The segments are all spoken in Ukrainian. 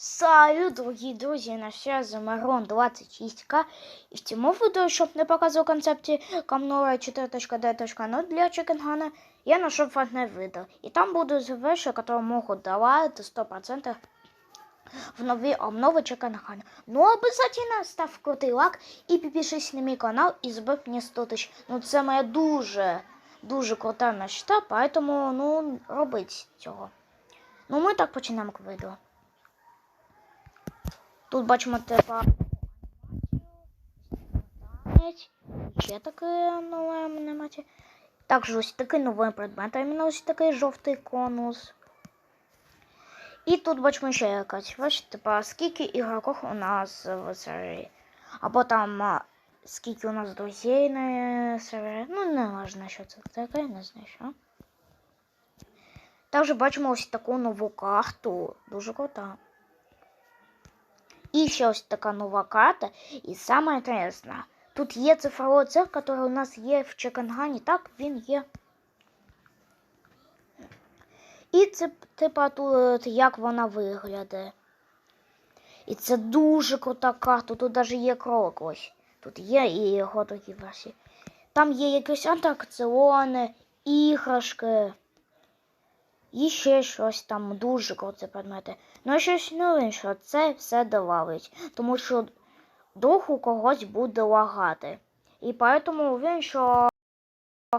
Салют, дорогі друзі, на связі Марон 26К. І в цьому відео, не показував концепції Камнора 4.d.0 для Чекенгана, я знайшов одне відео. І там будуть вещи, які можуть давати 100% в нові обнови Чекенгана. Ну, обов'язково став крутий лайк і підпишись на мій канал і збив мені 100 тисяч. Ну, це моя дуже, дуже крута мечта, поэтому, ну, робить цього. Ну, ми так починаємо відео. Тут бачимо типа. Ще таке нове анімація. Також ось такий новий предмет, а іменно ось такий жовтий конус. І тут бачимо ще якась, бачите, типа, скільки ігроків у нас в серії. Або там а, скільки у нас друзей на сервері. Ну, не важно, що це таке, не знаю що. Також бачимо ось таку нову карту. Дуже крута. І ще ось така нова карта. І саме інтересне, тут є цифровий цех, який у нас є в Чекангані. Так, він є. І це, типа, як вона виглядає. І це дуже крута карта. Тут навіть є кролик ось. Тут є і його такі версії. Там є якісь атракціони, іграшки. І ще щось там дуже круті предмети. Ну, щось нове, що це все добавить. Тому що друг у когось буде лагати. І поэтому він що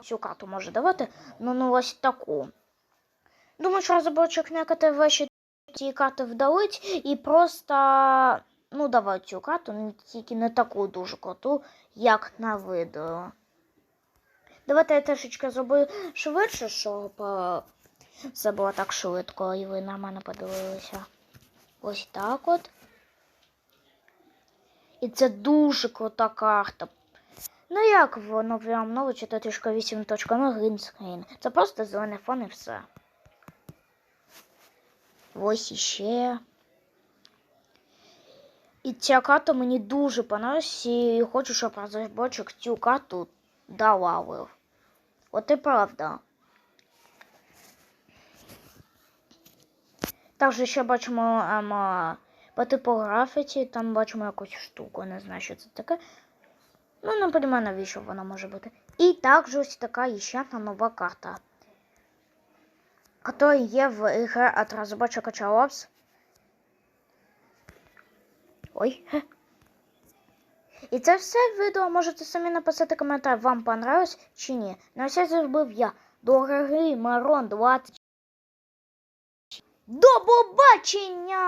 цю карту може давати, ну, ну ось таку. Думаю, що розробочик некоторі ваші ці карти вдалить і просто ну, давай цю карту, ну, тільки не таку дуже круту, як на відео. Давайте я трішечки зроблю швидше, щоб е, було так швидко, і ви на мене подивилися. Ось так от. І це дуже крута карта. Ну як в новій обнові 4.8.0 грінскрін. Це просто зелений фон і все. Ось іще. І ця карта мені дуже понравилась, і хочу, щоб розробочик цю карту давав. От і правда. Також ще бачимо ем, по типографіці, там бачимо якусь штуку, не знаю, що це таке. Ну, не розумію, навіщо вона може бути. І також ось така ще одна нова карта. Которая є в ігре от розробочика Чалопс. Ой. І це все відео можете самі написати коментар, вам понравилось чи ні. На все зробив я. Дорогий Марон 20. До побачення!